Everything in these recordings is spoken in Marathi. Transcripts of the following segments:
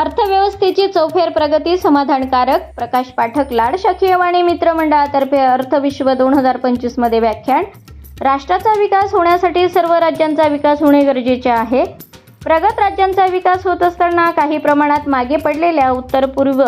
अर्थव्यवस्थेची चौफेर प्रगती समाधानकारक. प्रकाश पाठक लाड शाखीयवाणी मित्रमंडळातर्फे अर्थविश्व दोन हजार पंचवीसमध्ये व्याख्यान. राष्ट्राचा विकास होण्यासाठी सर्व राज्यांचा विकास होणे गरजेचे आहे. प्रगत राज्यांचा विकास होत असताना काही प्रमाणात मागे पडलेल्या उत्तर पूर्व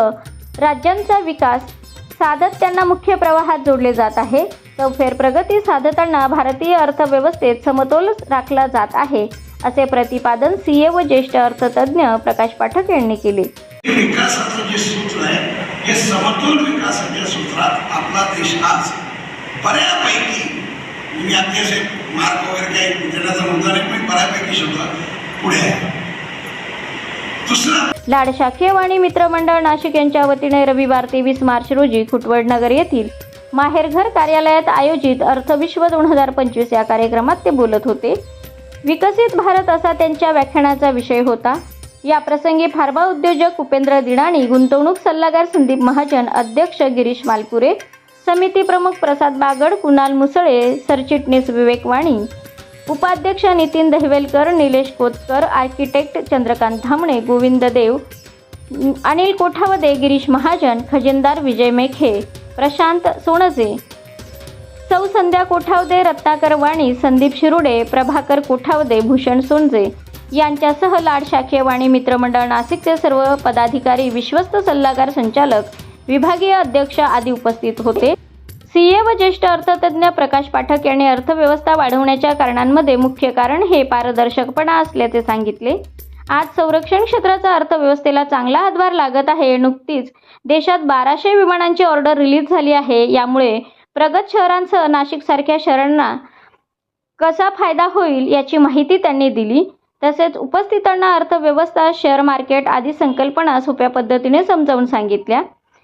राज्यांचा विकास साधत त्यांना मुख्य प्रवाहात जोडले जात आहे. चौफेर प्रगती साधताना भारतीय अर्थव्यवस्थेत समतोल राखला जात आहे. असे प्रतिपादन सीए व ज्येष्ठ अर्थतज्ज्ञ प्रकाश पाठक यांनी केले. विकासाचं जे सूत्र आहे हे समतोल विकासाच्या सूत्रात आपला देश आज बऱ्यापैकी मी अत्यंत मार्क वगैरे काही देण्याचा मुद्दा नाही पण बऱ्यापैकी सुद्धा पुढे आहे लाड शाखीयवाणी मित्रमंडळ नाशिक यांच्या वतीने रविवार तेवीस मार्च रोजी खुटवड नगर येथील माहेरघर कार्यालयात आयोजित अर्थविश्व दोन हजार पंचवीस या कार्यक्रमात ते बोलत होते. विकसित भारत असा त्यांच्या व्याख्यानाचा विषय होता. या प्रसंगी फार्मा उद्योजक उपेंद्र दिडाणी गुंतवणूक सल्लागार संदीप महाजन अध्यक्ष गिरीश मालपुरे समिती प्रमुख प्रसाद बागड कुणाल मुसळे सरचिटणीस विवेक वाणी उपाध्यक्ष नितीन दहिवेलकर निलेश कोतकर आर्किटेक्ट चंद्रकांत धामणे गोविंद देव अनिल कोठावदे गिरीश महाजन खजिनदार विजय मेखे प्रशांत सोणजे सौ संध्या कोठावदे रत्नाकर वाणी संदीप शिरुडे प्रभाकर कोठावदे भूषण सोनजे यांच्यासह लाड शाखीय वाणी मित्रमंडळ नाशिकचे सर्व पदाधिकारी विश्वस्त सल्लागार संचालक विभागीय अध्यक्ष आदी उपस्थित होते. सीए व ज्येष्ठ अर्थतज्ञ प्रकाश पाठक यांनी अर्थव्यवस्था वाढवण्याच्या कारणांमध्ये मुख्य कारण हे पारदर्शकपणा असल्याचे सांगितले. आज संरक्षण क्षेत्राचा अर्थव्यवस्थेला चांगला हातभार लागत आहे नुकतीच देशात बाराशे विमानांची ऑर्डर रिलीज झाली आहे. यामुळे प्रगत शहरांसह नाशिकसारख्या शहरांना कसा फायदा होईल याची माहिती त्यांनी दिली. तसेच उपस्थितांना अर्थव्यवस्था शेअर मार्केट आदी संकल्पना सोप्या पद्धतीने समजावून सांगितल्या.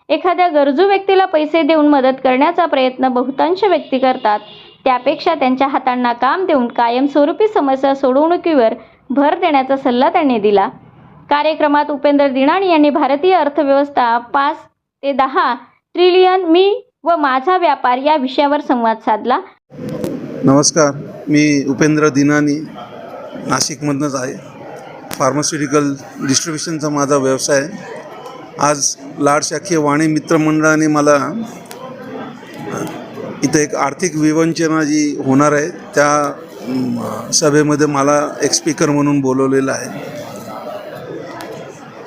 एखाद्या गरजू व्यक्तीला पैसे देऊन मदत करण्याचा प्रयत्न बहुतांश व्यक्ती करतात. त्यापेक्षा त्यांच्या हातांना काम देऊन कायमस्वरूपी समस्या सोडवणुकीवर भर देण्याचा सल्ला त्यांनी दिला. कार्यक्रमात उपेंद्र दिणाणी यांनी भारतीय अर्थव्यवस्था पाच ते दहा ट्रिलियन मी व माझा व्यापार या विषयावर संवाद साधला. नमस्कार मी उपेंद्र दिनानी नाशिकमधनंच आहे. फार्मास्युटिकल डिस्ट्रीब्युशनचा माझा व्यवसाय. आज लाड शाखीय वाणी मित्रमंडळाने मला इथं एक आर्थिक विवंचना जी होणार आहे त्या सभेमध्ये मला एक स्पीकर म्हणून बोलवलेलं आहे.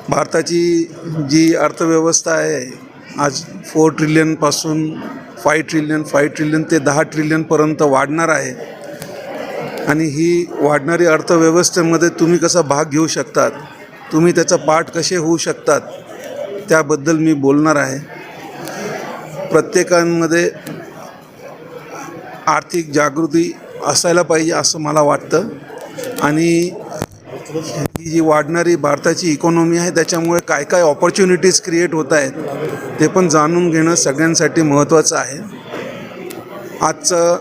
भारताची जी अर्थव्यवस्था आहे आज फोर ट्रिलियनपासून फाय ट्रिलियन फाय ट्रिलियन ते दहा ट्रिलियनपर्यंत वाढणार आहे. आणि ही वाढणारी अर्थव्यवस्थेमध्ये तुम्ही कसा भाग घेऊ शकतात तुम्ही त्याचा पाठ कसे होऊ शकतात त्याबद्दल मी बोलणार आहे. प्रत्येकांमध्ये आर्थिक जागृती असायला पाहिजे असं मला वाटतं. आणि ही जी वाढणारी भारताची इकॉनॉमी आहे त्याच्यामुळे काय काय ऑपॉर्च्युनिटीज क्रिएट होत आहेत ते पण जाणून घेणं सगळ्यांसाठी महत्त्वाचं आहे. आजचं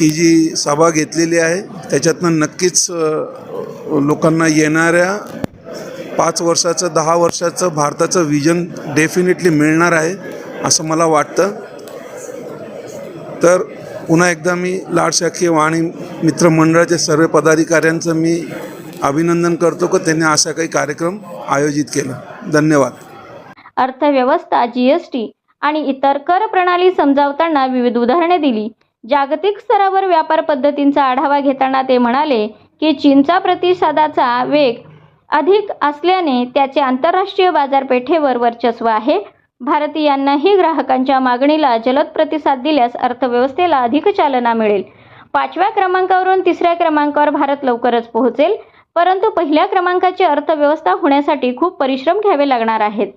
ही जी सभा घेतलेली आहे त्याच्यातनं नक्कीच लोकांना येणाऱ्या पाच वर्षाचं दहा वर्षाचं भारताचं विजन डेफिनेटली मिळणार आहे असं मला वाटतं. तर पुन्हा एकदा मी लाड शाखीय वाणी मित्रमंडळाच्या सर्व पदाधिकाऱ्यांचं मी अभिनंदन करतो की त्यांनी असा काही कार्यक्रम आयोजित केला. धन्यवाद. अर्थव्यवस्था जीएसटी आणि इतर कर प्रणाली समजावताना विविध उदाहरणे दिली. जागतिक स्तरावर व्यापार पद्धतींचा आढावा घेताना ते म्हणाले की चीनचा प्रतिसादाचा वेग अधिक असल्याने त्याचे आंतरराष्ट्रीय बाजारपेठेवर वर्चस्व आहे. भारतीयांनाही ग्राहकांच्या मागणीला जलद प्रतिसाद दिल्यास अर्थव्यवस्थेला अधिक चालना मिळेल. पाचव्या क्रमांकावरून तिसऱ्या क्रमांकावर भारत लवकरच पोहोचेल परंतु पहिल्या क्रमांकाची अर्थव्यवस्था होण्यासाठी खूप परिश्रम घ्यावे लागणार आहेत.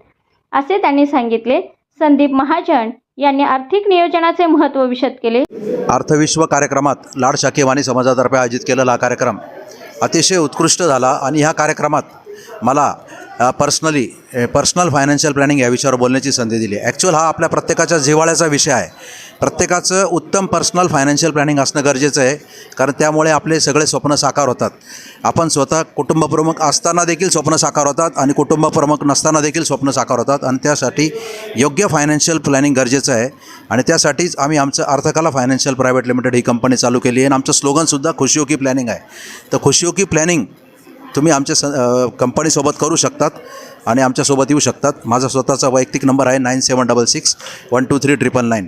असे त्यांनी सांगितले. संदीप महाजन यांनी आर्थिक नियोजनाचे महत्त्व विशद केले. अर्थविश्व कार्यक्रमात लाड शाखेवाणी समाजातर्फे आयोजित केलेला हा कार्यक्रम अतिशय उत्कृष्ट झाला आणि ह्या कार्यक्रमात मला पर्सनली पर्सनल फायनान्शियल प्लॅनिंग या विषयावर बोलण्याची संधी दिली. ॲक्च्युअल हा आपल्या प्रत्येकाच्या जिव्हाळ्याचा विषय आहे. प्रत्येकाचं उत्तम पर्सनल फायनान्शियल प्लॅनिंग असणं गरजेचं आहे कारण त्यामुळे आपले सगळे स्वप्न साकार होतात. आपण स्वतः कुटुंबप्रमुख असताना देखील स्वप्न साकार होतात आणि कुटुंबप्रमुख नसताना देखील स्वप्न साकार होतात. आणि त्यासाठी योग्य फायनान्शियल प्लॅनिंग गरजेचं आहे. आणि त्यासाठीच आम्ही आमचं अर्थकला फायनान्शियल प्रायव्हेट लिमिटेड ही कंपनी चालू केली आहे. आणि आमचं स्लोगनसुद्धा खुशियों की प्लॅनिंग आहे. तर खुशियोकी प्लॅनिंग तुम्ही आमच्या स कंपनीसोबत करू शकतात आणि आमच्यासोबत येऊ शकतात. माझा स्वतःचा वैयक्तिक नंबर आहे nine seven double six one two three triple nine.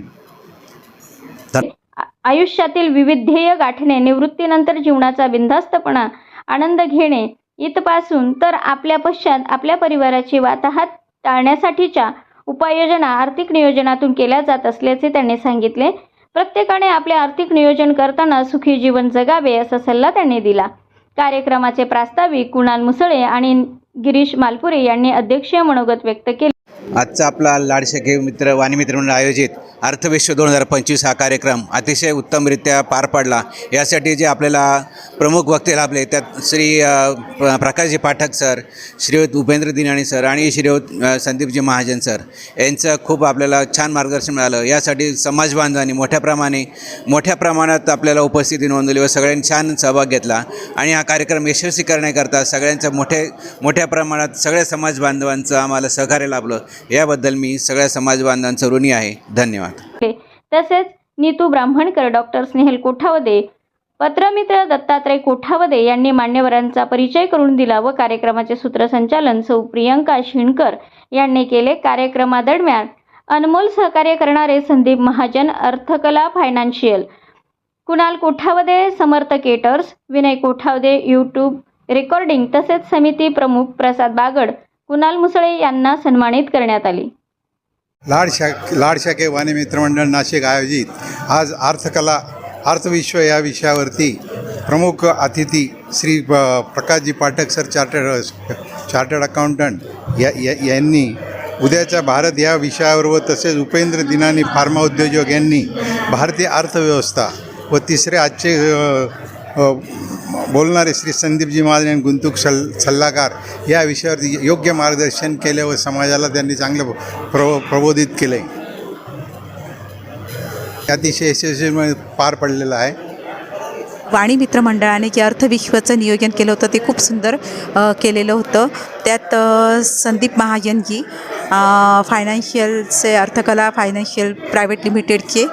आयुष्यातील विविध ध्येय गाठणे निवृत्तीनंतर जीवनाचा बिनधास्तपणा आनंद घेणे इथपासून तर आपल्या पश्चात आपल्या परिवाराची वाताहत टाळण्यासाठीच्या उपाययोजना आर्थिक नियोजनातून केल्या जात असल्याचे त्यांनी सांगितले. प्रत्येकाने आपले आर्थिक नियोजन करताना सुखी जीवन जगावे असा सल्ला त्यांनी दिला. कार्यक्रमाचे प्रास्ताविक कुणाल मुसळे आणि गिरीश मालपुरे यांनी अध्यक्षीय मनोगत व्यक्त केले. आजचा आपला लाडशेखे मित्र वाणीमित्र म्हणून आयोजित अर्थविश्व दोन हजार पंचवीस हा कार्यक्रम अतिशय उत्तमरित्या पार पाडला. यासाठी जे आपल्याला प्रमुख वक्ते लाभले त्यात श्री प्रकाशजी पाठक सर श्रीयुत उपेंद्र दिनाणी सर आणि श्रीयुत संदीपजी महाजन सर यांचं खूप आपल्याला छान मार्गदर्शन मिळालं. यासाठी समाज बांधवांनी मोठ्या प्रमाणे मोठ्या प्रमाणात आपल्याला उपस्थिती नोंदवली व सगळ्यांनी छान सहभाग घेतला आणि हा कार्यक्रम यशस्वी करण्याकरता सगळ्यांचं मोठे मोठ्या प्रमाणात सगळ्या समाज बांधवांचं आम्हाला सहकार्य लाभलं. याबद्दल मी सगळ्या समाज बांधवांचं ऋणी आहे. धन्यवाद. तसेच नीतू ब्राह्मणकर डॉक्टर स्नेहल कोठावदे पत्रमित्र दत्तात्रय कोठावदे यांनी मान्यवरांचा परिचय करून दिला व कार्यक्रमाचे सूत्रसंचालन सौ. प्रियंका शिणकर यांनी केले. कार्यक्रमादरम्यान अनमोल सहकार्य करणारे Sandeep Mahajan Arthakala financial Kunal Kothavade Samarth caterers Vinay Kothavade YouTube recording तसेच समिती प्रमुख प्रसाद बागड कुणाल मुसळे यांना सन्मानित करण्यात आले. लाड शा लाड शाखे वाणी मित्रमंडळ नाशिक आयोजित आज अर्थकला अर्थविश्व या विषयावरती प्रमुख अतिथी Shri Prakashji Pathak sir chartered chartered accountant या यांनी उद्याचा भारत या विषयावर व तसेच उपेंद्र दिनानी फार्मा उद्योजक यांनी भारतीय अर्थव्यवस्था व तिसरे आजचे बोलणारे श्री संदीपजी महाजन आणि गुंतुक सल सल्लागार या विषयावरती योग्य मार्गदर्शन केले व समाजाला त्यांनी चांगलं प्र प्रबोधित केलं आहे अतिशय यशस्वी पार पडलेलं आहे. वाणी मित्र मंडळाने जे अर्थविश्वाचं नियोजन केलं होतं ते खूप सुंदर केलेलं होतं. त्यात संदीप महाजनजी फायनान्शियलचे अर्थकला फायनान्शियल प्रायव्हेट लिमिटेडचे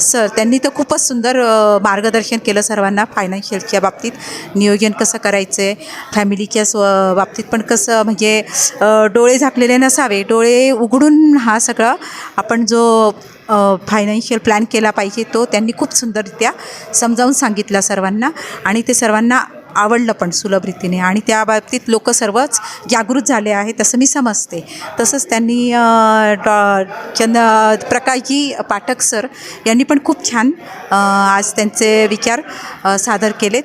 सर त्यांनी तर खूपच सुंदर मार्गदर्शन केलं सर्वांना फायनान्शियलच्या बाबतीत. नियोजन कसं करायचं आहे फॅमिलीच्या स्व बाबतीत पण कसं म्हणजे डोळे झाकलेले नसावे. डोळे उघडून हा सगळा आपण जो फायनान्शियल प्लॅन केला पाहिजे तो त्यांनी खूप सुंदररित्या समजावून सांगितला सर्वांना. आणि ते सर्वांना आवडलं पण सुलभ रीतीने. आणि त्या बाबतीत लोक सर्वच जागृत झाले आहेत असं मी समजते. तसंच त्यांनी डॉ चंद प्रकाशजी पाठक सर यांनी पण खूप छान आज त्यांचे विचार सादर केलेत.